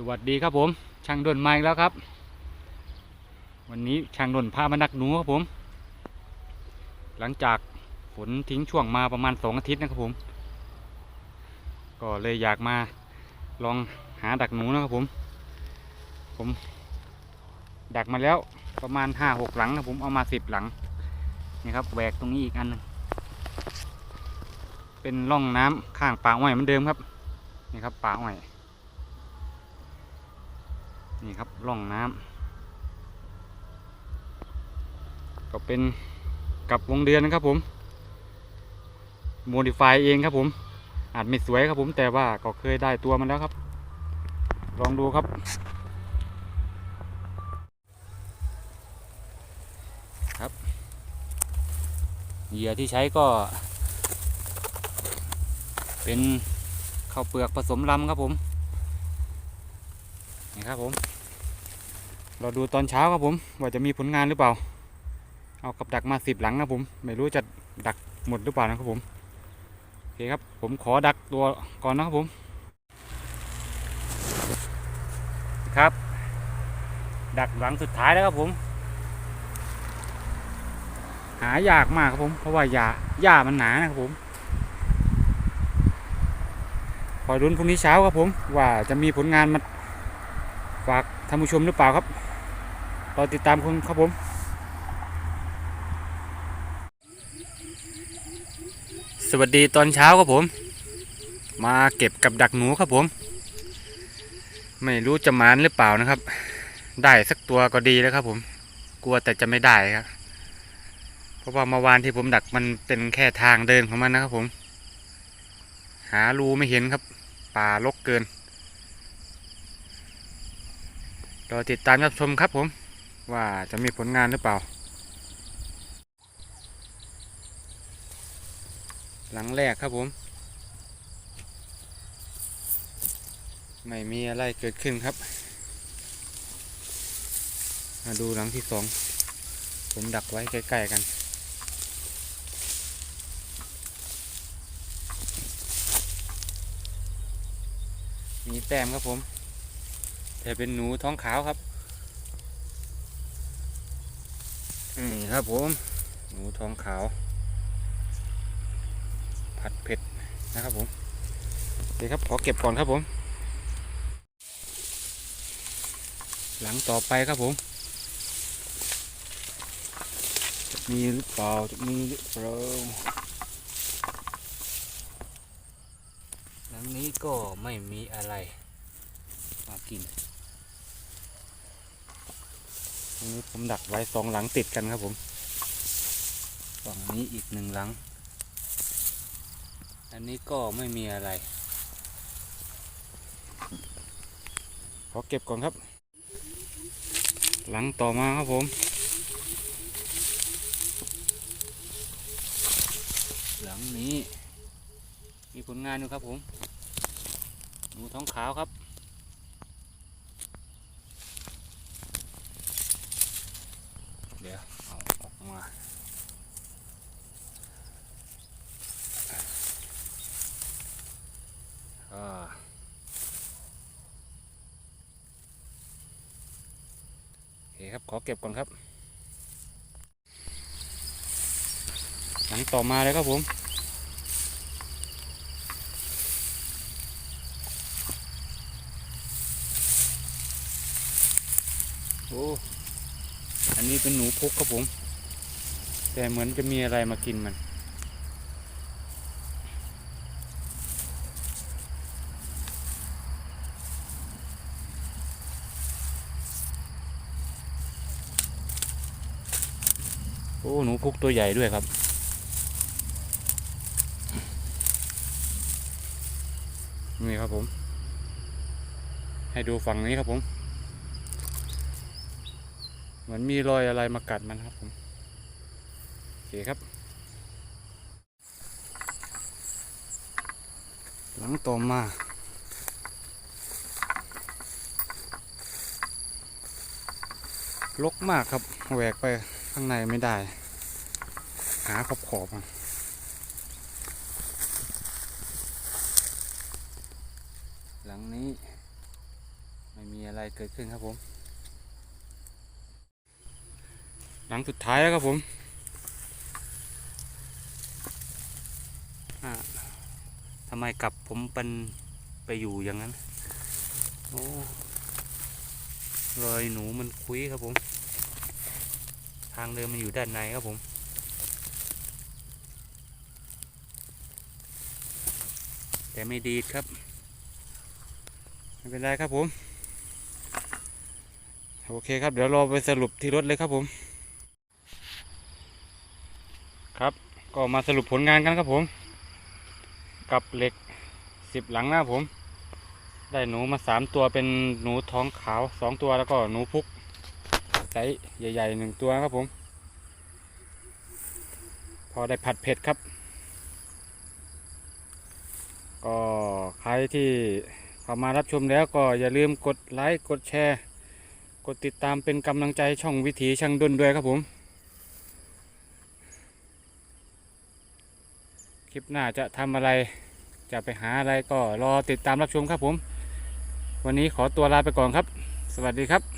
สวัสดีครับผม ช่างดนมาอีกแล้วครับ วันนี้ช่างดนพามาดักหนูครับผม หลังจากฝนทิ้งช่วงมาประมาณสองอาทิตย์นะครับผม ก็เลยอยากมาลองหาดักหนูนะครับผม ผม ดักมาแล้วประมาณห้าหกหลังนะผมเอามาสิบหลังนี่ครับแหวกตรงนี้อีกอันหนึงเป็นร่องน้ำข้างป่าอ้อยเหมือนเดิมครับนี่ครับป่าอ้อย นี่ครับร่องน้ำก็เป็นกับวงเดือนนะครับผมโมดิฟายเองครับผม อาจไม่สวยครับผมแต่ว่าก็เคยได้ตัวมันแล้วครับ ลองดูครับครับเหยื่อที่ใช้ก็ เป็นข้าวเปลือกผสมลำครับผม นี่ครับผม เราดูตอนเช้าครับผม ว่าจะมีผลงานหรือเปล่า เอากับดักมาสิบหลังนะผม ไม่รู้จะดักหมดหรือเปล่านะครับผมโอเคครับ ผมขอดักตัวก่อนนะครับผม ครับ ดักหลังสุดท้ายแล้วครับผม หายากมากครับผม เพราะว่าหญ้าหญ้ามันหนานะครับผมคอยรุ้นพรุ่งนี้เช้าครับผม ว่าจะมีผลงานมา ฝากท่านผู้ชมหรือเปล่าครับรอติดตามคุณครับผมสวัสดีตอนเช้าครับผม มาเก็บกับดักหนูครับผม ไม่รู้จะมานหรือเปล่านะครับ ได้สักตัวก็ดีแล้วครับผม กลัวแต่จะไม่ได้ครับ เพราะว่าเมื่อวานที่ผมดักมันเป็นแค่ทางเดินของมันนะครับผม หารูไม่เห็นครับ ป่ารกเกิน รอติดตามรับชมครับผม ว่าจะมีผลงานหรือเปล่า หลังแรกครับผม ไม่มีอะไรเกิดขึ้นครับ มาดูหลังที่สอง ผมดักไว้ใกล้ๆกันมีแต้มครับผม แต่เป็นหนูท้องขาวครับนี่ครับผม หนูท้องขาว ผัดเผ็ดนะครับผมโอเคครับขอเก็บก่อนครับผม หลังต่อไปครับผมจะมีหรือเปล่าจะมีหรือเปล่าหลังนี้ก็ไม่มีอะไรมากิน อันนี้ผมดักไว้สองหลังติดกันครับผมฝั่งนี้อีกหนึ่งหลัง อันนี้ก็ไม่มีอะไร ขอเก็บก่อนครับ หลังต่อมาครับผม หลังนี้ มีผลงานอยู่ครับผมหนูท้องขาวครับ ดี๋ยวเอาออกมาอ่าโอเคครับ ขอเก็บก่อนครับ หลังต่อมาเลยครับผมโอ้ อันนี้เป็นหนูพุกครับผม แต่เหมือนจะมีอะไรมากินมัน โอ้ หนูพุกตัวใหญ่ด้วยครับนี่ครับผม ให้ดูฝั่งนี้ครับผม เหมือนมีรอยอะไรมากัดมันครับผมโอเคครับ หลังต่อมาลกมากครับแหวกไปข้างในไม่ได้ หาขอบขอบมันหลังนี้ ไม่มีอะไรเกิดขึ้นครับผม หลังสุดท้ายแล้วครับผมทำไมกลับผมเป็นไปอยู่อย่างนั้น โอ้รอยหนูมันคุยครับผม ทางเดินมันอยู่ด้านในครับผมแต่ไม่ดีดครับ ไม่เป็นไรครับผม โอเคครับ เดี๋ยวรอไปสรุปที่รถเลยครับผม ครับ ก็มาสรุปผลงานกันครับผม กับเหล็กสิบหลังนะครับผม ได้หนูมาสามตัวเป็นหนูท้องขาวสองตัวแล้วก็หนูพุกไซส์ใหญ่ๆหนึ่งตัวครับผม พอได้ผัดเผ็ดครับ ก็ใครที่เข้ามารับชมแล้วก็อย่าลืมกดไลค์กดแชร์ กดติดตามเป็นกำลังใจช่องวิถีช่างดุนด้วยครับผม ลิปหน้าจะทำอะไร จะไปหาอะไรก็รอติดตามรับชมครับผม วันนี้ขอตัวลาไปก่อนครับ สวัสดีครับ